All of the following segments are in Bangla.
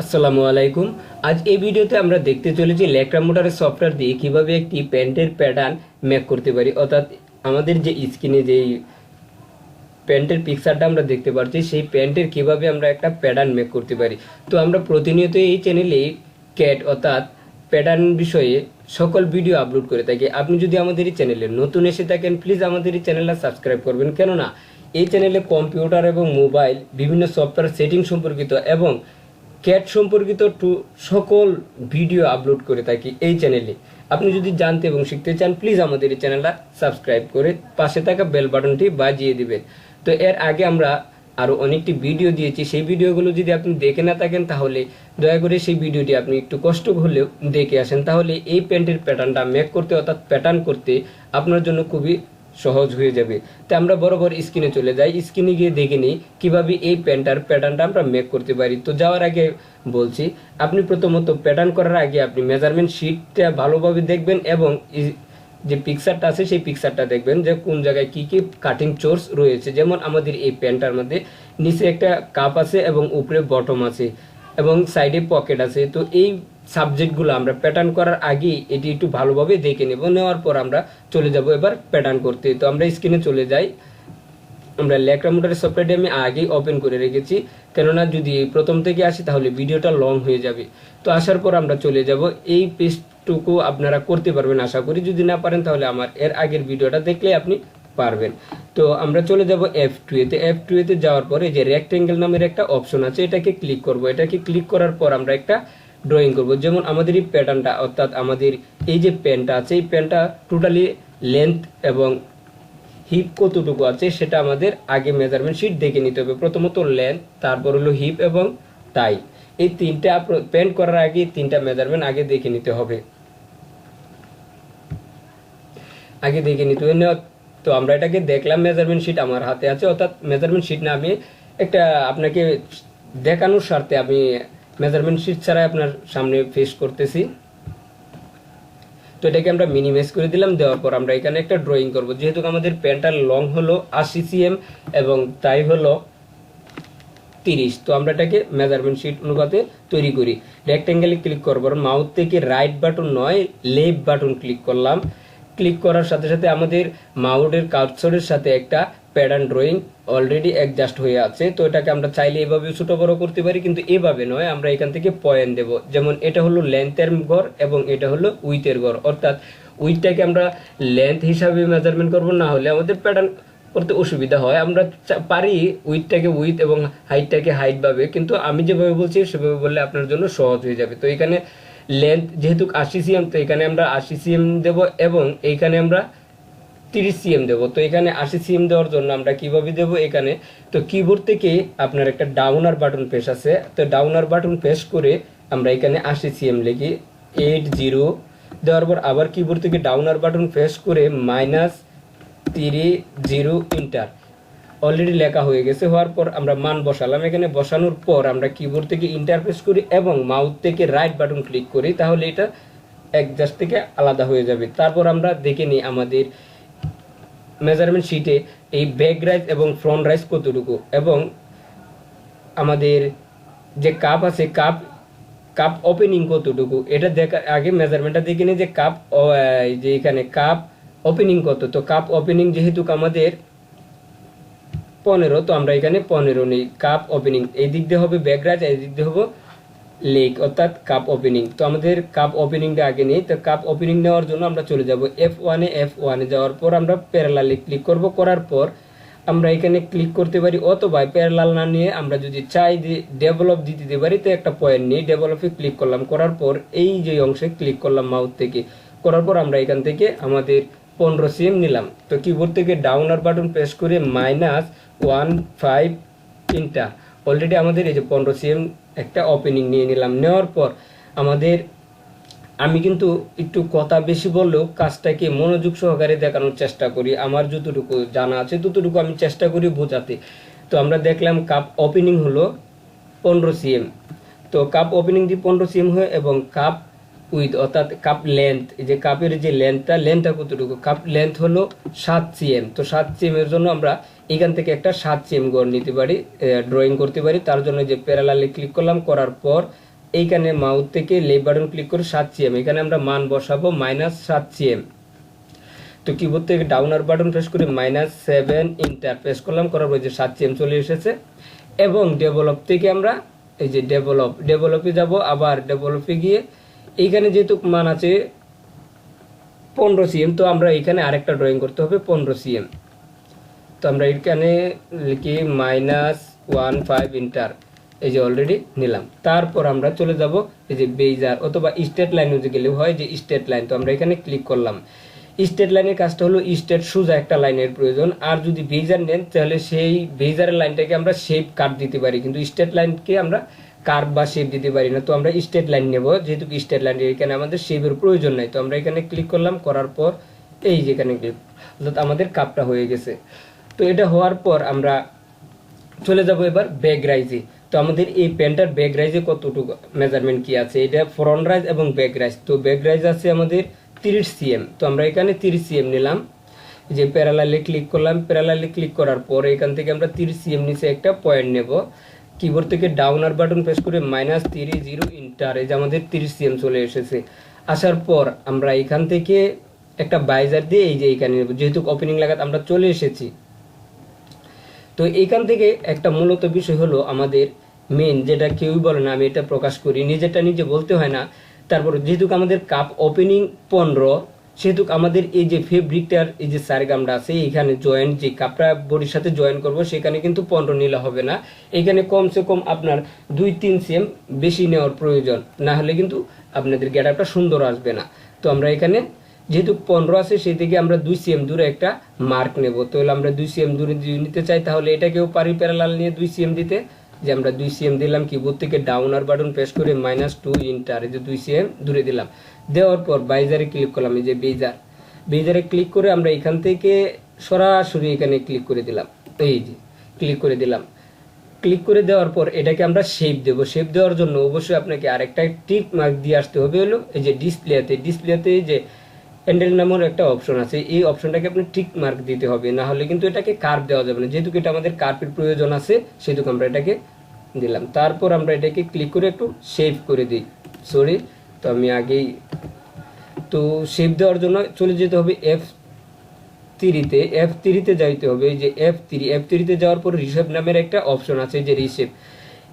আসসালামু আলাইকুম। আজ এই ভিডিওতে আমরা দেখতে চলেছি ল্যাকরা মোটরের সফটওয়্যার দিয়ে কীভাবে একটি প্যান্টের প্যাটার্ন মেক করতে পারি। অর্থাৎ আমাদের যে স্ক্রিনে যে প্যান্টের পিকচারটা আমরা দেখতে পাচ্ছি সেই প্যান্টের কীভাবে আমরা একটা প্যাটার্ন মেক করতে পারি। তো আমরা প্রতিনিয়ত এই চ্যানেলে ক্যাট অর্থাৎ প্যাটার্ন বিষয়ে সকল ভিডিও আপলোড করে থাকি। আপনি যদি আমাদের এই চ্যানেলে নতুন এসে থাকেন প্লিজ আমাদের এই চ্যানেলটা সাবস্ক্রাইব করবেন। কেননা, এই চ্যানেলে কম্পিউটার এবং মোবাইল বিভিন্ন সফটওয়্যার সেটিং সম্পর্কিত এবং ক্যাট সম্পর্কিত টু সকল ভিডিও আপলোড করে থাকি এই চ্যানেলে আপনি যদি জানতে এবং শিখতে চান প্লিজ আমাদের এই চ্যানেলটা সাবস্ক্রাইব করে পাশে থাকা বেল বাটনটি বাজিয়ে দিবেন। তো এর আগে আমরা আরও অনেকটি ভিডিও দিয়েছি। সেই ভিডিওগুলো যদি আপনি দেখে না থাকেন, তাহলে দয়া করে সেই ভিডিওটি আপনি একটু কষ্ট হলেও দেখে আসেন। তাহলে এই প্যান্টের প্যাটার্নটা মেক করতে অর্থাৎ প্যাটার্ন করতে আপনার জন্য খুবই সহজ হয়ে যাবে। তো আমরা বরাবর স্ক্রিনে চলে যাই। স্ক্রিনে গিয়ে দেখে নিই কীভাবে এই প্যান্টার প্যাটার্নটা আমরা মেক করতে পারি। তো যাওয়ার আগে বলছি, আপনি প্রথমত প্যাটার্ন করার আগে আপনি মেজারমেন্ট শিটটা ভালোভাবে দেখবেন এবং যে পিকচারটা আছে, সেই পিকচারটা দেখবেন যে কোন জায়গায় কি কি কাটিং চোর্স রয়েছে। যেমন আমাদের এই প্যান্টার মধ্যে নিচে একটা কাপ আছে এবং উপরে বটম আছে। এবং সাইডে পকেট আছে, তো এই সাবজেক্টগুলো আমরা প্যাটার্ন করার আগেই এটি একটু ভালোভাবে দেখে নেব। নেওয়ার পর আমরা চলে যাব এবার প্যাটার্ন করতে। তো আমরা স্ক্রিনে চলে যাই। আমরা ল্যাকরা মোটরের সফটওয়্যারটি আমি আগেই ওপেন করে রেখেছি। কেননা যদি প্রথম থেকে আসি, তাহলে ভিডিওটা লং হয়ে যাবে। তো আসার পর আমরা চলে যাব। এই পেজটুকু আপনারা করতে পারবেন আশা করি। যদি না পারেন, তাহলে আমার এর আগের ভিডিওটা দেখলে আপনি পারবেন। তো আমরা চলে যাব এফ টু এতে এফ টু এতে যাওয়ার পরে যে রেক্টেঙ্গেল নামের একটা অপশন আছে, এটাকে ক্লিক করব। এটাকে ক্লিক করার পর আমরা একটা ড্রয়িং করব। যেমন আমাদের এই প্যাটার্নটা অর্থাৎ আমাদের এই যে প্যানটা আছে, এই প্যানটা টোটালি লেন্থ এবং হিপ কতটুকু আছে, সেটা আমাদের আগে মেজারমেন্ট শিট দেখে নিতে হবে। প্রথমত লেন্থ তারপর হলো হিপ এবং তাই এই তিনটা প্যান্ট করার আগে তিনটা মেজারমেন্ট আগে দেখে নিতে হবে। আগে দেখে নিতে হবে। তো আমরা এটাকে দেখলাম মেজারমেন্ট শিট আমার হাতে আছে, অর্থাৎ মেজারমেন্ট শিট না, আমি একটা আপনাকে দেখানোর স্বার্থে আমি মেজারমেন্ট শিট ছাড়াই আপনার সামনে ফেস করতেছি। তো এটাকে আমরা মিনিমাইজ করে দিলাম, দেওয়ার পর আমরা এখানে একটা ড্রয়িং করব। যেহেতু আমাদের প্যান্টার লং হলো আশি সিএম এবং তাই হলো তিরিশ, তো আমরা এটাকে মেজারমেন্ট শিট অনুপাতে তৈরি করি। রেক্টেঙ্গেলে ক্লিক করব মাউথ থেকে রাইট বাটন নয় লেফট বাটন ক্লিক করলাম। ক্লিক করার সাথে সাথে আমাদের মাউডের কার্সরের সাথে একটা প্যাটার্ন ড্রয়িং অলরেডি অ্যাডজাস্ট হয়ে আছে। তো এটাকে আমরা চাইলে এভাবে ছোট বড় করতে পারি, কিন্তু এভাবে নয়, আমরা এখান থেকে পয়েন্ট দেব। যেমন এটা হলো লেন্থের ঘর এবং এটা হলো উইথের ঘর। অর্থাৎ উইথটাকে আমরা লেন্থ হিসাবে মেজারমেন্ট করব, না হলে আমাদের প্যাটার্ন করতে অসুবিধা হয়। আমরা পারি উইথটাকে উইথ এবং হাইটটাকে হাইট ভাবে, কিন্তু আমি যেভাবে বলছি সেভাবে বললে আপনার জন্য সহজ হয়ে যাবে। তো এখানে লেন্থ যেহেতু আশি সিএম তো এখানে আমরা আশি সিএম দেব এবং এইখানে আমরা তিরিশ সিএম দেবো। তো এখানে আশি সিএম দেওয়ার জন্য আমরা কীভাবে দেব এখানে? তো কিবোর্ড থেকে আপনার একটা ডাউনার বাটন পেশ আছে। তো ডাউনার বাটন পেশ করে আমরা এখানে আশি সিএম লিখি। এইট জিরো দেওয়ার পর আবার কিবোর্ড থেকে ডাউনার বাটন পেশ করে minus three zero enter already লেখা হয়ে গেছে, হওয়ার পর আমরা মান বসালাম। এখানে বসানোর পর আমরা কিবোর্ড থেকে ইন্টারফেস করি এবং মাউথ থেকে রাইট বাটন ক্লিক করি, তাহলে এটা একজাস্ট থেকে আলাদা হয়ে যাবে। তারপর আমরা দেখে নিই আমাদের মেজারমেন্ট শিটে এই ব্যাক রাইজ এবং ফ্রন্ট রাইজ কতটুকু এবং আমাদের যে কাপ আছে কাপ কাপ ওপেনিং কতটুকু, এটা দেখার আগে মেজারমেন্টটা দেখে নিই যে কাপ যে এখানে কাপ ওপেনিং কত। তো কাপ ওপেনিং যেহেতু আমাদের পনেরো, তো আমরা এখানে পনেরো নেই। কাপ ওপেনিং এই দিক দিয়ে হবে ব্যাগরাজ এই দিক দিয়ে হবে লেগ অর্থাৎ কাপ ওপেনিং তো আমাদের কাপ ওপেনিংটা আগে নেই, তো কাপ ওপেনিং নেওয়ার জন্য আমরা চলে যাব এফ ওয়ানে এফ ওয়ানে যাওয়ার পর আমরা প্যারালালে ক্লিক করব। করার পর আমরা এখানে ক্লিক করতে পারি, অথবা প্যারালাল না নিয়ে আমরা যদি চাই যে ডেভেলপ দিতে দিতে পারি, তো একটা পয়েন্ট নিয়ে ডেভেলপে ক্লিক করলাম, করার পর এই যে অংশে ক্লিক করলাম মাউথ থেকে, করার পর আমরা এখান থেকে আমাদের পনেরো সিএম নিলাম। তো কিবোর্ড থেকে ডাউনার বাটন প্রেস করে মাইনাস ওয়ান ফাইভ তিনটা। অলরেডি আমাদের এই যে পনেরো সিএম একটা ওপেনিং নিয়ে নিলাম। নেওয়ার পর আমাদের, আমি কিন্তু একটু কথা বেশি বললেও কাজটাকে মনোযোগ সহকারে দেখানোর চেষ্টা করি। আমার যতটুকু জানা আছে ততটুকু আমি চেষ্টা করি বোঝাতে। তো আমরা দেখলাম কাপ ওপেনিং হলো পনেরো সিএম তো কাপ ওপেনিং দিয়ে পনেরো সিএম হয় এবং কাপ উইথ অর্থাৎ কাপ লেন্থ যে কাপের যে লেন্থটা লেন্থটা কতটুকু? কাপ লেন্থ হলো সাত সিএম তো সাত সিএম এর জন্য আমরা এখান থেকে একটা সাত সিএম গড় নিতে পারি ড্রয়িং করতে পারি। তার জন্য যে প্যারালালে ক্লিক করলাম, করার পর এইখানে মাউথ থেকে লেফট বাটন ক্লিক করে সাত সিএম এখানে আমরা মান বসাবো মাইনাস সাত সিএম তো কিবোর্ড থেকে ডাউনার বাটন প্রেস করে মাইনাস সেভেন ইন্টার প্রেস করলাম, করার পর যে সাত সিএম চলে এসেছে। এবং ডেভেলপ থেকে আমরা এই যে ডেভেলপ ডেভেলপে যাব, আবার ডেভেলপে গিয়ে এইখানে যেহেতু মান আছে পনেরো সিএম তো আমরা এখানে আরেকটা ড্রয়িং করতে হবে পনেরো সিএম তো আমরা এখানে লিখি মাইনাস ওয়ান ফাইভ ইন্টার এই যে অলরেডি নিলাম। তারপর আমরা চলে যাব এই যে বেইজার অথবা স্টেট লাইনে যে গেলে হয় যে স্টেট লাইন তো আমরা এখানে ক্লিক করলাম। স্টেট লাইনের কাজটা হলো স্টেট সোজা একটা লাইনের প্রয়োজন। আর যদি বেইজার নেন, তাহলে সেই বেইজারের লাইনটাকে আমরা শেপ কাট দিতে পারি। কিন্তু স্টেট লাইনকে আমরা কার্ভ বা শেপ দিতে পারি না, তো আমরা স্টেট লাইন নেব। যেহেতু স্টেট লাইন এখানে আমাদের শেপের প্রয়োজন নাই। তো আমরা এখানে ক্লিক করলাম, করার পর এই যেখানে ক্লিক অর্থাৎ আমাদের কাপটা হয়ে গেছে। তো এটা হওয়ার পর আমরা চলে যাব এবার ব্যাক রাইজে তো আমাদের এই প্যান্টার ব্যাক রাইজে কতটুকু মেজারমেন্ট কি আছে? এটা ফ্রন্ট রাইজ এবং ব্যাক রাইজ তো ব্যাক রাইজ আছে আমাদের তিরিশ সিএম তো আমরা এখানে তিরিশ সিএম নিলাম। যে প্যারালালে ক্লিক করলাম। প্যারালালে ক্লিক করার পর এখান থেকে আমরা তিরিশ সিএম নিচে একটা পয়েন্ট নেব। কিবোর্ড থেকে ডাউনার বাটন প্রেস করে মাইনাস তিরিশ জিরো ইন্টার এই যে আমাদের তিরিশ সিএম চলে এসেছে। আসার পর আমরা এখান থেকে একটা বাইজার দিয়ে এই যে এখানে নেব। যেহেতু ওপেনিং লাগাত আমরা চলে এসেছি। তো এইখান থেকে একটা মূলত বিষয় হলো আমাদের মেন যেটা কেউই বলে না, আমি এটা প্রকাশ করি। নিজেরটা নিজে বলতে হয় না। তারপর যেহেতু আমাদের কাপ ওপেনিং পনেরো সেহেতু আমাদের এই যে ফেব্রিকটার এই যে সারগামটা আছে, এখানে জয়েন্ট যে কাপড়া বডির সাথে জয়েন করব, সেখানে কিন্তু পনেরো নিলে হবে না। এখানে কমসে কম আপনার দুই তিন সেম বেশি নেওয়ার প্রয়োজন। না হলে কিন্তু আপনাদের গেটআপটা সুন্দর আসবে না। তো আমরা এখানে যেহেতু পনেরো আছে, সেই থেকে আমরা দুই সিএম দূরে একটা মার্ক নেব। তো হলে আমরা দুই সিএম দূরে নিতে চাই, তাহলে এটাকেও পারি প্যারালাল নিয়ে দুই সিএম দিতে যে আমরা দুই সিএম দিলাম কিবোর্ড থেকে ডাউন আর বাটন প্রেস করে মাইনাস টু ইন্টার এই যে দুই সিএম দূরে দিলাম। দেওয়ার পর বাইজারে ক্লিক করলাম, এই যে বেজার বেজারে ক্লিক করে আমরা এখান থেকে সরাসরি এখানে ক্লিক করে দিলাম। এই যে ক্লিক করে দিলাম। ক্লিক করে দেওয়ার পর এটাকে আমরা শেপ দেব। শেপ দেওয়ার জন্য অবশ্যই আপনাকে আরেকটা টিক মার্ক দিয়ে আসতে হবে হলো, এই যে ডিসপ্লেতে ডিসপ্লেতে যে হ্যান্ডেল নামের একটা অপশন আছে, এই অপশনটাকে আপনি টিক মার্ক দিতে হবে। না হলে কিন্তু এটাকে কার্ভ দেওয়া যাবে না। যেহেতু এটা আমাদের কার্পের প্রয়োজন আছে, সেহেতু আমরা এটাকে দিলাম। তারপর আমরা এটাকে ক্লিক করে একটু সেভ করে দিই। সরি তো আমি আগেই তো সেভ দেওয়ার জন্য চলে যেতে হবে এফ থ্রিতে এফ থ্রিতে যাইতে হবে। যে এফ থ্রি এফ থ্রিতে যাওয়ার পর রিসেপ নামের একটা অপশন আছে যে রিসেপ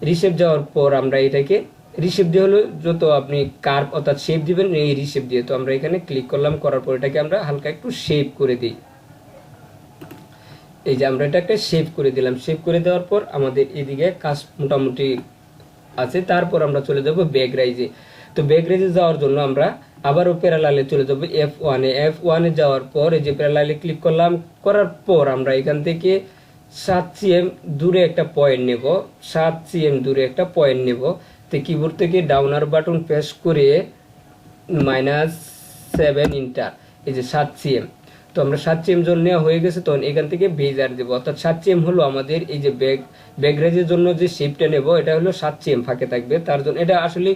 রিসেপ যাওয়ার পর আমরা এটাকে রিসেপ দিয়ে হলো যত আপনি কার্ভ অর্থাৎ শেপ দিবেন, এই রিসেপ দিয়ে। তো আমরা এখানে ক্লিক করলাম, করার পর এটাকে আমরা হালকা একটু শেপ করে দিই। এই যে আমরা এটাকে শেপ করে দিলাম। শেপ করে দেওয়ার পর আমাদের এদিকে কাজ মোটামুটি আছে। তারপর আমরা চলে যাব ব্যাক রাইজে তো ব্যাক রাইজে যাওয়ার জন্য আমরা আবারও প্যারালালে চলে যাব এফ ওয়ানে এফ ওয়ানে যাওয়ার পর এই যে প্যারালালে ক্লিক করলাম, করার পর আমরা এখান থেকে সাত সিএম দূরে একটা পয়েন্ট নেব। সাত সিএম দূরে একটা পয়েন্ট নেব। তো কিবোর্ড থেকে ডাউনার বাটন প্রেস করে মাইনাস সেভেন ইন্টার এই যে সাত সিএম তো আমরা সাত সিএম জন্য নেওয়া হয়ে গেছে, তখন এখান থেকে বেজার দেবো। অর্থাৎ সাত সিএম হলো আমাদের এই যে ব্যাগ, ব্যাগরেজের জন্য যে শেপটা নেব, এটা হলো সাত সিএম ফাঁকে থাকবে। তার জন্য এটা আসলে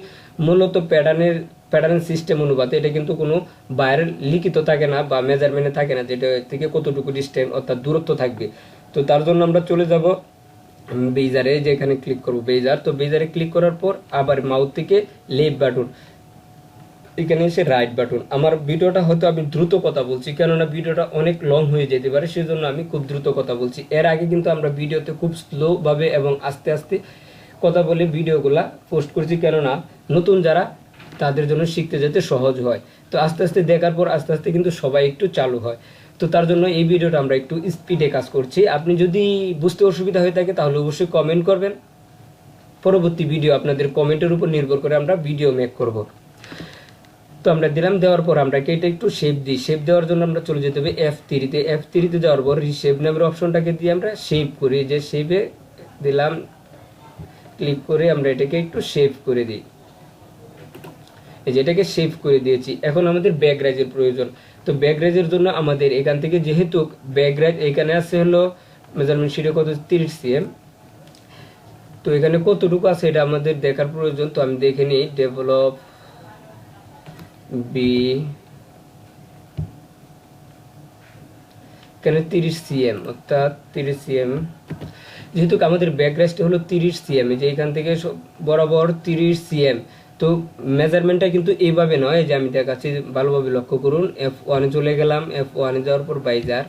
মূলত প্যাটার্নের, প্যাটার্ন সিস্টেম অনুপাতে, এটা কিন্তু কোনো বাইরের লিখিত থাকে না বা মেজারমেন্টে থাকে না যেটা থেকে কতটুকু ডিস্টেন্স অর্থাৎ দূরত্ব থাকবে। তো তার জন্য আমরা চলে যাব বেজারে, যেখানে ক্লিক করব বেজার। তো বেজারে ক্লিক করার পর আবার মাউথ থেকে লেফট বাটন এখানে এসে রাইট বাটন আমার ভিডিওটা হয়তো আমি দ্রুত কথা বলছি, কেননা ভিডিওটা অনেক লং হয়ে যেতে পারে, সেজন্য আমি খুব দ্রুত কথা বলছি। এর আগে কিন্তু আমরা ভিডিওতে খুব স্লোভাবে এবং আস্তে আস্তে কথা বলে ভিডিওগুলা পোস্ট করছি, কেননা নতুন যারা তাদের জন্য শিখতে যেতে সহজ হয়। তো আস্তে আস্তে দেখার পর আস্তে আস্তে কিন্তু সবাই একটু চালু হয়। তো তার জন্য এই ভিডিওটা আমরা একটু স্পিডে কাজ করছি। আপনি যদি বুঝতে অসুবিধা হয়ে থাকে, তাহলে অবশ্যই কমেন্ট করবেন। পরবর্তী ভিডিও আপনাদের কমেন্টের উপর নির্ভর করে আমরা ভিডিও মেক করব। তো আমরা দিলাম, দেওয়ার পর আমরা এটা একটু শেপ দিই? শেপ দেওয়ার জন্য আমরা চলে যেতে হবে এফ থ্রিতে এফ থ্রিতে যাওয়ার পর শেপ নামের অপশনটাকে দিয়ে আমরা শেপ করি। যে শেপে দিলাম ক্লিক করে আমরা এটাকে একটু শেপ করে দিই। এই যে এটাকে শেপ করে দিয়েছি। এখন আমাদের ব্যাক রাইজের প্রয়োজন। তো ব্যাক রাইজের জন্য আমাদের এখান থেকে যেহেতু ব্যাক রাইজ এখানে আছে হলো মেজারমেন্ট শিটে কত? তিরিশ সিএম তো এখানে কতটুকু আছে এটা আমাদের দেখার প্রয়োজন। তো আমি দেখে নিই। ডেভেলপ বি এখানে তিরিশ সিএম অর্থাৎ তিরিশ সিএম যেহেতু আমাদের ব্যাকগ্রাউন্ডটা হলো তিরিশ সিএম যে এখান থেকে বরাবর তিরিশ সিএম তো মেজারমেন্টটা কিন্তু এইভাবে নয় যে আমি দেখাচ্ছি, ভালোভাবে লক্ষ্য করুন এফ ওয়ানে চলে গেলাম এফ ওয়ানে যাওয়ার পর বাইজার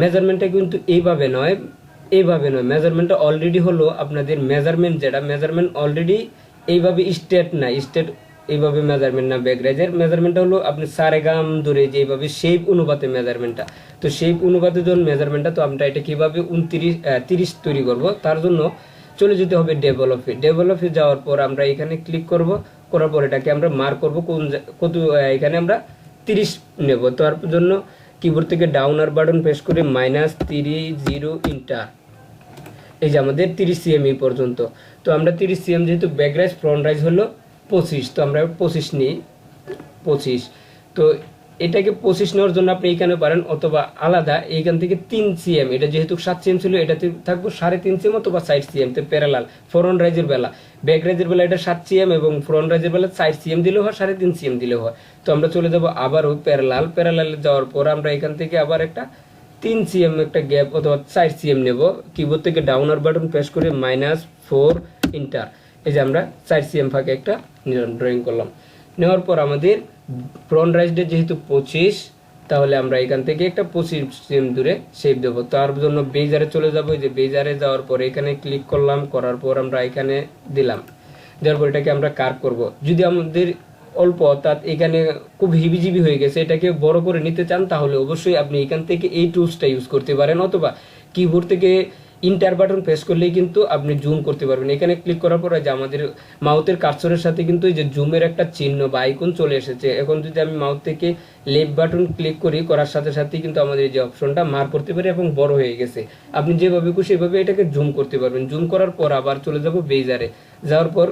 মেজারমেন্টটা কিন্তু এইভাবে নয় এইভাবে নয়। মেজারমেন্টটা অলরেডি হলো আপনাদের মেজারমেন্ট যেটা, মেজারমেন্ট অলরেডি এইভাবে স্টেট না স্টেট এইভাবে মেজারমেন্ট না ব্যাকগ্রাইজের মেজারমেন্টটা হলো আপনি সারেগাম ধরে যে এইভাবে শেপ অনুপাতে মেজারমেন্টটা তো শেপ অনুপাতে যখন মেজারমেন্টটা তো আমরা এটা কীভাবে উনত্রিশ তিরিশ তৈরি করব, তার জন্য চলে যেতে হবে ডেভেলপে ডেভেলপে যাওয়ার পর আমরা এখানে ক্লিক করব, করার পর এটাকে আমরা মার্ক করব, কোন কত এখানে আমরা তিরিশ নেব। তার জন্য কিবোর্ড থেকে ডাউন আর বাটন প্রেস করে মাইনাস তিরিশ জিরো ইন্টার এই যে আমাদের তিরিশ সিএম এই পর্যন্ত। তো আমরা তিরিশ সিএম যেহেতু ব্যাক রাইজ ফ্রন্ট রাইজ হলো পঁচিশ, তো আমরা পঁচিশ নিই। পঁচিশ। তো এটাকে পঁচিশ নেওয়ার জন্য আপনি এখানে পারেন অথবা আলাদা এইখান থেকে তিন সিএম। এটা যেহেতু সাত সিএম ছিল, এটাতে থাকব সাড়ে তিন সিএম অথবা সাইড সিএম। তো প্যারালাল ফ্রন্ট রাইজের বেলা। ব্যাক রাইজের বেলা এটা সাত সিএম এবং ফ্রন্ট রাইজের বেলা সাইড সিএম দিলেও হয়, সাড়ে তিন সিএম দিলেও হয়। তো আমরা চলে যাব আবারও প্যারালাল। প্যারালাল যাওয়ার পর আমরা এখান থেকে আবার একটা তিন সিএম একটা গ্যাপ অথবা চার সিএম নেব। কিবোর্ড থেকে ডাউনার বাটন প্রেস করে মাইনাস ফোর ইন্টার এই যে আমরা চার সিএম ফাঁকে একটা নিলাম ড্রয়িং করলাম। নেওয়ার পর আমাদের ফ্রন্ট রাইজটা যেহেতু পঁচিশ, তাহলে আমরা এখান থেকে একটা পঁচিশ সিএম দূরে সেভ দেবো। তার জন্য বেজারে চলে যাব। যে বেজারে যাওয়ার পর এখানে ক্লিক করলাম, করার পর আমরা এখানে দিলাম। দেওয়ার পর এটাকে আমরা কার করব। যদি আমাদের অল্প, অর্থাৎ এখানে খুব হিবিজিবি হয়ে গেছে, এটাকে বড় করে নিতে চান, তাহলে অবশ্যই আপনি এখান থেকে এই টুলসটা ইউজ করতে পারেন। অথবা কিবোর্ড থেকে ইন্টার বাটন প্রেস করলেই কিন্তু আপনি জুম করতে পারবেন। এখানে ক্লিক করার পরে যে আমাদের মাউথের কার্সরের সাথে কিন্তু এই যে জুমের একটা চিহ্ন বা আইকন চলে এসেছে। এখন যদি আমি মাউথ থেকে লেফট বাটন ক্লিক করি, করার সাথে সাথে কিন্তু আমাদের এই যে অপশনটা মার করতে পারি এবং বড় হয়ে গেছে। আপনি যেভাবে খুশি এভাবে এটাকে জুম করতে পারবেন। জুম করার পর আবার চলে যাব বেজারে যাওয়ার পর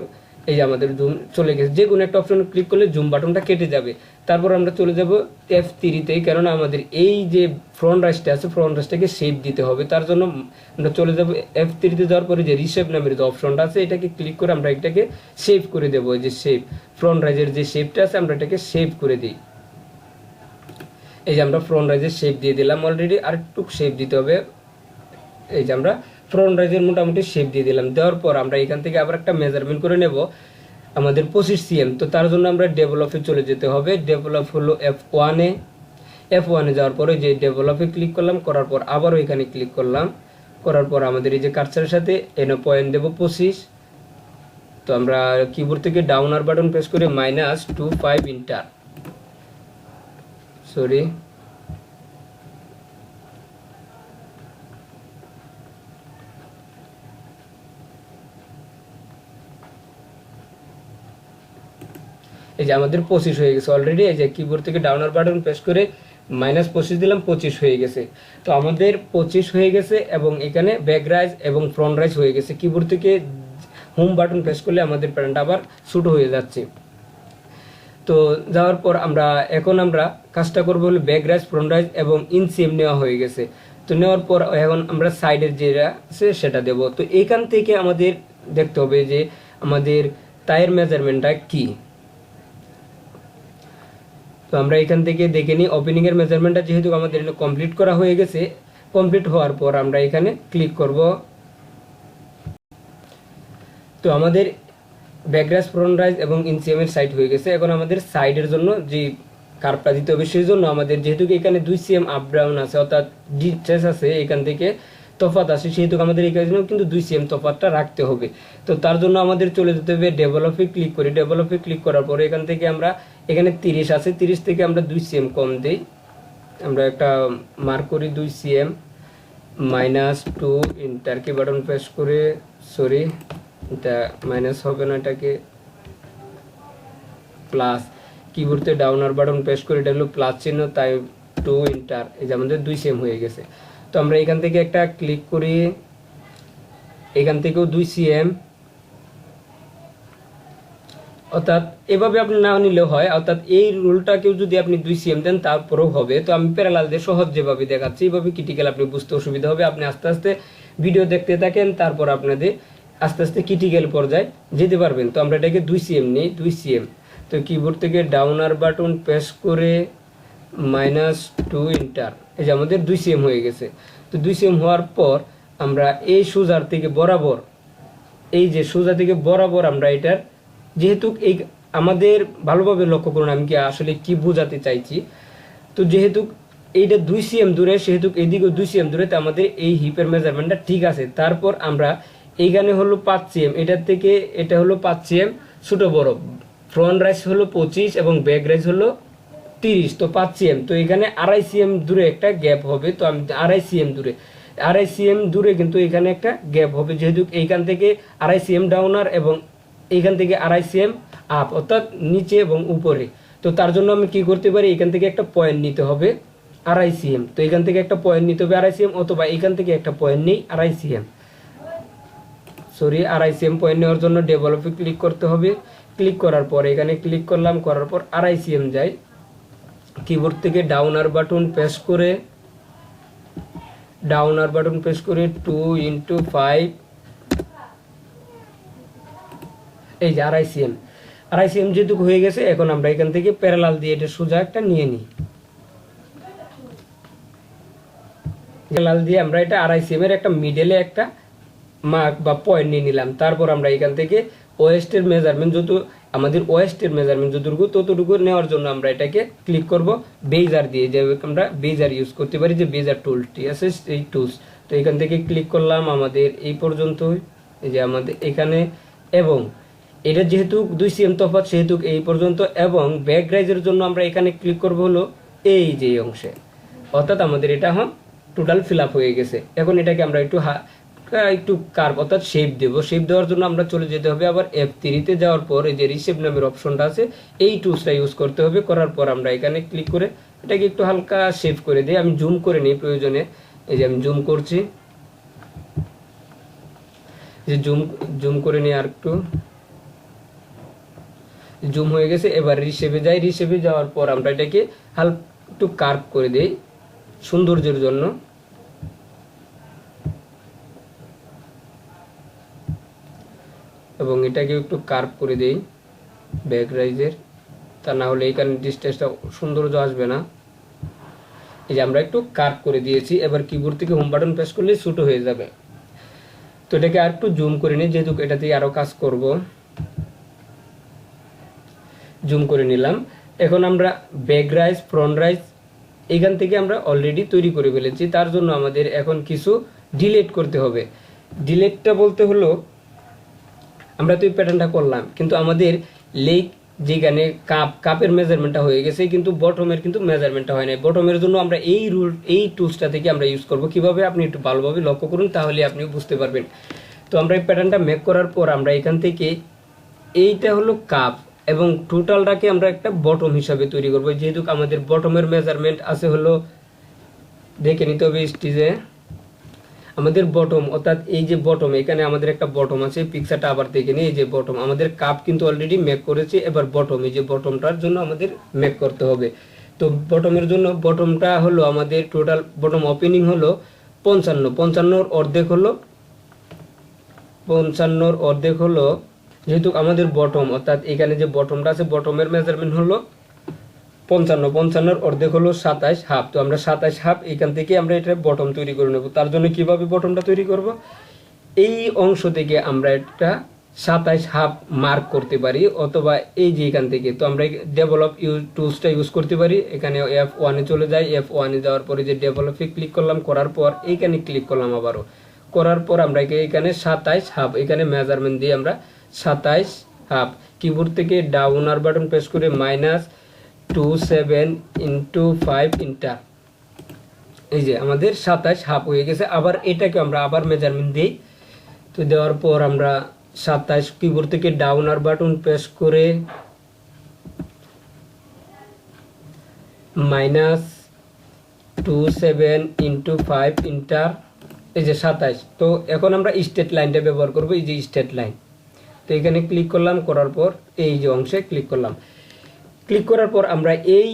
এই আমাদের জুম চলে গেছে। যে কোনো একটা অপশন ক্লিক করলে জুম বাটনটা কেটে যাবে। তারপর আমরা চলে যাব এফ থ্রিতে কেননা আমাদের এই যে ফ্রন্ট রাইসটা আছে ফ্রন্ট রাইসটাকে শেপ দিতে হবে। তার জন্য আমরা চলে যাব এফ থ্রিতে যাওয়ার পরে যে রিশেপ নামের যে অপশনটা আছে, এটাকে ক্লিক করে আমরা এটাকে সেভ করে দেবো। যে শেপ ফ্রন্ট রাইজের যে শেপটা আছে, আমরা এটাকে সেভ করে দিই। এই যে আমরা ফ্রন্ট রাইজের শেপ দিয়ে দিলাম অলরেডি আর একটু শেপ দিতে হবে। এই যে আমরা ফ্রন্ট রাইজের মোটামুটি শেপ দিয়ে দিলাম। দেওয়ার পর আমরা এখান থেকে আবার একটা মেজারমেন্ট করে নেব আমাদের পঁচিশ সিএম তো তার জন্য আমরা ডেভেলপে চলে যেতে হবে। ডেভেলপ হলো এফ ওয়ানে এফ ওয়ানে যাওয়ার পরে যে ডেভেলপে ক্লিক করলাম, করার পর আবারও এখানে ক্লিক করলাম। করার পর আমাদের এই যে কার্সারের সাথে এনে পয়েন্ট দেবো পঁচিশ। তো আমরা কিবোর্ড থেকে ডাউন আর বাটন প্রেস করে minus two five enter sorry এই যে আমাদের পঁচিশ হয়ে গেছে অলরেডি এই যে কিবোর্ড থেকে ডাউনার বাটন প্রেস করে মাইনাস পঁচিশ দিলাম, পঁচিশ হয়ে গেছে। তো আমাদের পঁচিশ হয়ে গেছে এবং এখানে ব্যাক রাইজ এবং ফ্রন্ট রাইজ হয়ে গেছে। কিবোর্ড থেকে হোম বাটন প্রেস করলে আমাদের প্যান্টটা আবার ছোটো হয়ে যাচ্ছে। তো যাওয়ার পর আমরা, এখন আমরা কাজটা করব হলো ব্যাক রাইজ ফ্রন্ট রাইজ এবং ইনসিএম নেওয়া হয়ে গেছে। তো নেওয়ার পর এখন আমরা সাইডের যেটা আছে সেটা দেব। তো এখান থেকে আমাদের দেখতে হবে যে আমাদের টায়ার মেজারমেন্টটা কি। তো আমরা এখান থেকে দেখে নিই। ওপেনিং এর মেজারমেন্টটা যেহেতু আমাদের কমপ্লিট করা হয়ে গেছে কমপ্লিট হওয়ার পর আমরা এখানে ক্লিক করব। তো আমাদের ব্যাকগ্রাস রাইজ এবং ইনসিএম এর সাইড হয়ে গেছে। এখন আমাদের সাইডের জন্য যে কার্ভটা দিতে হবে, সেই জন্য আমাদের যেহেতু এখানে দুই সিএম আপ ডাউন আছে, অর্থাৎ ডিটেলস আছে, এখান থেকে তফাত আছে, সেহেতু আমাদের এখানে কিন্তু দুই সিএম তফাতটা রাখতে হবে। তো তার জন্য আমাদের চলে যেতে হবে ডেভেলপে ক্লিক করি। ডেভেলপে ক্লিক করার পরে এখান থেকে আমরা, এখানে তিরিশ আছে, তিরিশ থেকে আমরা দুই সিএম কম দিই। আমরা একটা মার্ক করি দুই CM minus two enter key button press করে সরি এটা মাইনাস হবে না এটাকে প্লাস কিবোর্ডে ডাউন আর বাটন প্রেস করে, এটা হলো প্লাস চিহ্ন, তাই টু ইন্টার এই যে আমাদের দুই সেম হয়ে গেছে। তো আমরা এখান থেকে একটা ক্লিক করি। এখান থেকেও দুই সিএম অর্থাৎ এভাবে আপনি না নিলেও হয়। অর্থাৎ এই রুলটাকেও যদি আপনি দুই সিএম দেন, তারপরেও হবে। তো আমি প্যারালাল দিয়ে সহজ যেভাবে দেখাচ্ছি এইভাবে ক্রিটিক্যাল আপনি বুঝতে অসুবিধা হবে। আপনি আস্তে আস্তে ভিডিও দেখতে থাকেন, তারপর আপনাদের আস্তে আস্তে ক্রিটিক্যাল পর্যায়ে যেতে পারবেন। তো আমরা এটাকে দুই সিএম নিই, দুই সিএম তো কিবোর্ড থেকে ডাউনার বাটন প্রেস করে মাইনাস টু ইন্টার এই যে আমাদের দুই সিএম হয়ে গেছে। তো দুই সিএম হওয়ার পর আমরা এই সুজার থেকে বরাবর, এই যে সোজা থেকে বরাবর আমরা এটার, যেহেতু এই আমাদের ভালোভাবে লক্ষ্য করুন, আমি কি আসলে কি বোঝাতে চাইছি? তো যেহেতু এইটা দুই সিএম দূরে, সেহেতু এইদিকে দুই সিএম দূরে আমাদের এই হিপের মেজারমেন্টটা ঠিক আছে। তারপর আমরা এইখানে হলো পাঁচ সিএম এটার থেকে এটা হলো পাঁচ সিএম ছোট বড়। ফ্রন্ট রাইস হলো পঁচিশ এবং ব্যাক রাইস হলো তিরিশ তো পাঁচ সিএম তো এখানে আড়াই সিএম দূরে একটা গ্যাপ হবে তো আমি আড়াই সিএম দূরে আড়াই সিএম দূরে কিন্তু এখানে একটা গ্যাপ হবে যেহেতু এইখান থেকে আড়াই সিএম ডাউনার এবং এইখান থেকে আড়াই সিএম আপ অর্থাৎ নিচে এবং উপরে তো তার জন্য আমি কি করতে পারি এখান থেকে একটা পয়েন্ট নিতে হবে আড়াই সিএম তো এখান থেকে একটা পয়েন্ট নিতে হবে আড়াই সিএম অথবা এখান থেকে একটা পয়েন্ট নেই আড়াই সিএম সরি আড়াই সিএম পয়েন্ট নেওয়ার জন্য ডেভেলপে ক্লিক করতে হবে ক্লিক করার পর এখানে ক্লিক করলাম করার পর আড়াই সিএম যাই কিবোর্ড থেকে ডাউনার বাটন প্রেস করে ডাউনার বাটন প্রেস করে টু ইন্টু ফাইভ এই যে আড়াই সিএম আড়াই সিএম যেহেতু হয়ে গেছে, এখন আমরা এখান থেকে প্যারালাল দিয়ে এটা সোজা একটা নিয়ে নিই। প্যারালাল দিয়ে আমরা এটা আড়াই সিএম এর একটা মিডেলে একটা মার্ক বা পয়েন্ট নিয়ে নিলাম। তারপর আমরা এখান থেকে ওয়েস্টের মেজারমেন্ট যত আমাদের ওয়েস্টের মেজারমেন্ট যতটুকু, ততটুকু নেওয়ার জন্য আমরা এটাকে ক্লিক করব। বেজার দিয়ে যে আমরা বেজার ইউজ করতে পারি, যে বেজার টুলটি আছে এই টুলস তো এখান থেকে ক্লিক করলাম আমাদের এই পর্যন্ত যে আমাদের এখানে, এবং এটা যেহেতু দুই সিএম তফাৎ, সেহেতু এই পর্যন্ত, এবং ব্যাক রাইজের জন্য আমরা এখানে ক্লিক করব হলো এই যে অংশে। অর্থাৎ আমাদের এটা হ্যাঁ টোটাল ফিল হয়ে গেছে। এখন এটাকে আমরা একটু একটু কার্ভ অর্থাৎ শেপ দেব। শেপ দেওয়ার জন্য আমরা চলে যেতে হবে আবার এফ থ্রিতে যাওয়ার পর এই যে রিসেপ নামের অপশনটা আছে, এই টুলসটা ইউজ করতে হবে। করার পর আমরা এখানে ক্লিক করে এটাকে একটু হালকা শেপ করে দিই আমি জুম করে নিই প্রয়োজনে। এই যে আমি জুম করছি। যে জুম জুম করে নিই আর একটু। জুম হয়ে গেছে, এবার রিসেপে যাই। রিসেপে যাওয়ার পর আমরা এটাকে হালকা, একটু কার্ভ করে দিই সৌন্দর্যের জন্য। এবং এটাকে একটু কার্ভ করে দেই ব্যাক রাইজের তা না হলে এখানে ডিস্টেন্সটা সৌন্দর্য আসবে না। এই যে আমরা একটু কার্ভ করে দিয়েছি, এবার কিবোর্ড থেকে হোম বাটন প্রেস করলে ছোটো হয়ে যাবে। তো এটাকে আর একটু জুম করে নিই, যেহেতু এটাতে আরও কাজ করব। জুম করে নিলাম। এখন আমরা ব্যাক রাইজ ফ্রন্ট রাইজ এখান থেকে আমরা অলরেডি তৈরি করে ফেলেছি। তার জন্য আমাদের এখন কিছু ডিলেট করতে হবে। ডিলেটটা বলতে হলো আমরা তো এই প্যাটার্নটা করলাম। কিন্তু আমাদের লেগ যেখানে কাপ কাপের মেজারমেন্টটা হয়ে গেছে, কিন্তু বটমের কিন্তু মেজারমেন্টটা হয় নাই। বটমের জন্য আমরা এই রুল এই টুলসটা থেকে আমরা ইউজ করব। কীভাবে আপনি একটু ভালোভাবে লক্ষ্য করুন, তাহলে আপনি বুঝতে পারবেন। তো আমরা এই প্যাটার্নটা মেক করার পর আমরা এখান থেকে এইটা হলো কাপ এবং টোটালটাকে আমরা একটা বটম হিসাবে তৈরি করব। যেহেতু আমাদের বটমের মেজারমেন্ট আছে হলো, দেখে নিতে হবে স্টিজে। আমাদের বটম অর্থাৎ এই যে বটম এখানে আমাদের একটা বটম আছে পিকচারটা আবার দেখে নিই, এই যে বটম আমাদের কাপ কিন্তু অলরেডি মেক করেছে, এবার বটম এই যে বটমটার জন্য আমাদের মেক করতে হবে। তো বটমের জন্য বটমটা হলো আমাদের টোটাল বটম ওপেনিং হলো পঞ্চান্ন, পঞ্চান্নর অর্ধেক হলো, পঞ্চান্নর অর্ধেক হলো, যেহেতু আমাদের বটম অর্থাৎ এখানে যে বটমটা আছে বটমের মেজারমেন্ট হলো পঞ্চান্ন, পঞ্চান্নর অর্ধেক হলো সাতাশ হাফ। তো আমরা সাতাশ হাফ এখান থেকে আমরা এটা বটম তৈরি করে নেব। তার জন্য কীভাবে বটমটা তৈরি করব? এই অংশ থেকে আমরা একটা সাতাশ হাফ মার্ক করতে পারি, অথবা এই যে এখান থেকে, তো আমরা ডেভেলপ ইউজ টুলসটা ইউজ করতে পারি। এখানে এফ ওয়ানে চলে যাই এফ ওয়ানে যাওয়ার পরে যে ডেভেলপে ক্লিক করলাম, করার পর এইখানে ক্লিক করলাম আবারও। করার পর আমরা এখানে সাতাইশ হাফ, এখানে মেজারমেন্ট দিয়ে আমরা সাতাইশ হাফ। কিবোর্ড থেকে ডাউন আর বাটন প্রেস করে minus two seven into five enter এই যে আমাদের সাতাশ হাফ হয়ে গেছে। আবার এটাকে আমরা আবার মেজারমেন্ট দিই। তো দেওয়ার পর আমরা সাতাশ কিবোর্ড থেকে ডাউন আর বাটন প্রেস করে minus two seven into five enter এই যে সাতাশ। তো এখন আমরা স্টেট লাইনটা ব্যবহার করব। এই যে স্টেট লাইন তো এখানে ক্লিক করলাম, করার পর এই যে অংশে ক্লিক করলাম। ক্লিক করার পর আমরা এই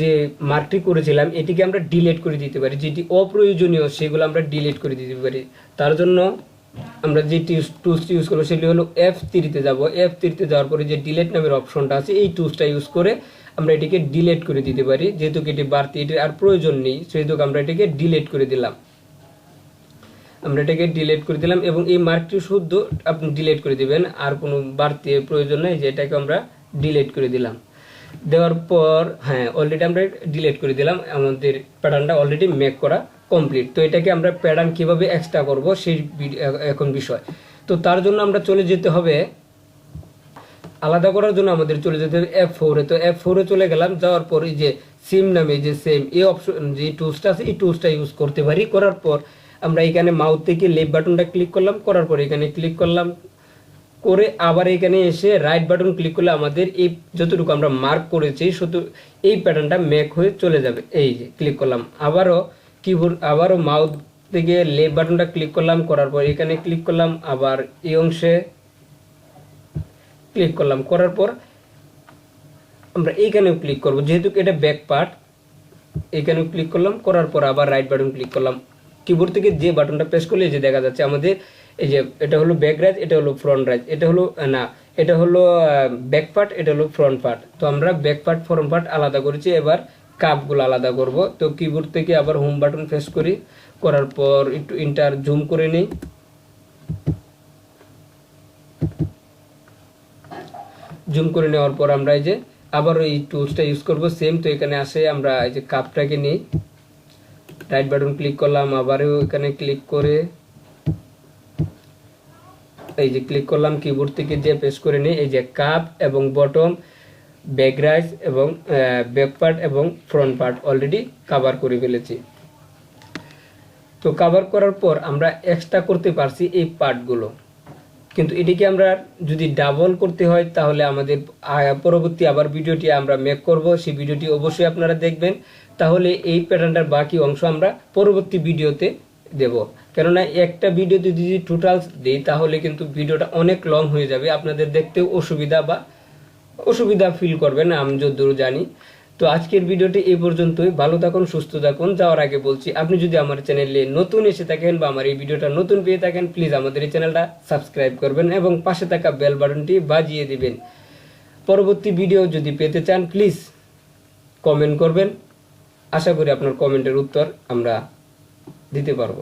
যে মার্কটি করেছিলাম, এটিকে আমরা ডিলেট করে দিতে পারি। যেটি অপ্রয়োজনীয়, সেগুলো আমরা ডিলেট করে দিতে পারি। তার জন্য আমরা যে টুলসটি ইউজ করব সেটি হলো এফ থ্রিতে যাব। এফ থ্রিতে যাওয়ার পরে যে ডিলেট নামের অপশনটা আছে, এই টুলসটা ইউজ করে আমরা এটিকে ডিলেট করে দিতে পারি। যেহেতু এটি বাড়তি, এটির আর প্রয়োজন নেই, সেহেতু আমরা এটিকে ডিলেট করে দিলাম। আমরা এটাকে ডিলেট করে দিলাম এবং এই মার্কটি শুদ্ধ আপনি ডিলেট করে দিবেন। আর কোনো বাড়তি প্রয়োজন নেই যে এটাকে আমরা ডিলেট করে দিলাম। দেওয়ার পর হ্যাঁ অলরেডি আমরা ডিলিট করে দিলাম, আমাদের প্যাটার্নটা অলরেডি মেক করা কমপ্লিট তো এটাকে আমরা প্যাটার্ন কীভাবে এক্সট্রা করব সেই এখন বিষয়। তো তার জন্য আমরা চলে যেতে হবে, আলাদা করার জন্য আমাদের চলে যেতে হবে এফ ফোরে তো এফ ফোরে চলে গেলাম, যাওয়ার পর এই যে সিম নামে যে সেম এই অপশন যে টুলসটা আছে, এই টুলসটা ইউজ করতে পারি। করার পর আমরা এখানে মাউথ থেকে লেফট বাটনটা ক্লিক করলাম। করার পর এখানে ক্লিক করলাম করে আবার এখানে এসে রাইট বাটন ক্লিক করলে আমাদের এই যতটুকু আমরা মার্ক করেছি, শুধু এই প্যাটার্নটা মেক হয়ে চলে যাবে। এই যে ক্লিক করলাম। আবারও কিবোর্ড আবারও মাউথ থেকে লেফট বাটনটা ক্লিক করলাম, করার পর এখানে ক্লিক করলাম, আবার এই অংশে ক্লিক করলাম। করার পর আমরা এইখানেও ক্লিক করব। যেহেতু এটা ব্যাক পার্ট এখানেও ক্লিক করলাম, করার পর আবার রাইট বাটন ক্লিক করলাম। কিবোর্ড থেকে যে বাটনটা প্রেস করলে যে দেখা যাচ্ছে আমাদের এই যে এটা হলো ব্যাক রাইজ এটা হলো ফ্রন্ট রাইজ এটা হলো, না, এটা হলো ব্যাক পার্ট এটা হলো ফ্রন্ট পার্ট তো আমরা ব্যাক পার্ট ফ্রন্ট পার্ট আলাদা করেছি, এবার কাপগুলো আলাদা করব। তো কিবোর্ড থেকে আবার হোম বাটন প্রেস করি, করার পর একটু ইন্টার জুম করে নিই। জুম করে নেওয়ার পর আমরা এই যে আবার এই টুলসটা ইউজ করব। সেম তো এখানে আসে আমরা এই যে কাপটাকে নিই। রাইট বাটন ক্লিক করলাম, আবারও এখানে ক্লিক করে এই যে ক্লিক করলাম কিবোর্ড থেকে যে পেস্ট করে নিই, এই যে কাপ এবং বটম ব্যাক রাইস এবং ব্যাক পার্ট এবং ফ্রন্ট পার্ট অলরেডি কভার করে ফেলেছি। তো কভার করার পর আমরা এক্সট্রা করতে পারছি এই পার্টগুলো কিন্তু এটিকে আমরা যদি ডাবল করতে হয়, তাহলে আমাদের পরবর্তী আবার ভিডিওটি আমরা মেক করব। সেই ভিডিওটি অবশ্যই আপনারা দেখবেন। তাহলে এই প্যাটার্নটার বাকি অংশ আমরা পরবর্তী ভিডিওতে দেব। কেননা একটা ভিডিওতে যদি টোটাল দিই, তাহলে কিন্তু ভিডিওটা অনেক লং হয়ে যাবে। আপনাদের দেখতেও অসুবিধা বা অসুবিধা ফিল করবেন আমি যতদূর জানি। তো আজকের ভিডিওটি এই পর্যন্তই। ভালো থাকুন, সুস্থ থাকুন। যাওয়ার আগে বলছি, আপনি যদি আমার চ্যানেলে নতুন এসে থাকেন বা আমার এই ভিডিওটা নতুন পেয়ে থাকেন প্লিজ আমাদের এই চ্যানেলটা সাবস্ক্রাইব করবেন এবং পাশে থাকা বেল বাটনটি বাজিয়ে দিবেন। পরবর্তী ভিডিও যদি পেতে চান প্লিজ কমেন্ট করবেন। আশা করি আপনার কমেন্টের উত্তর আমরা দিতে পারব।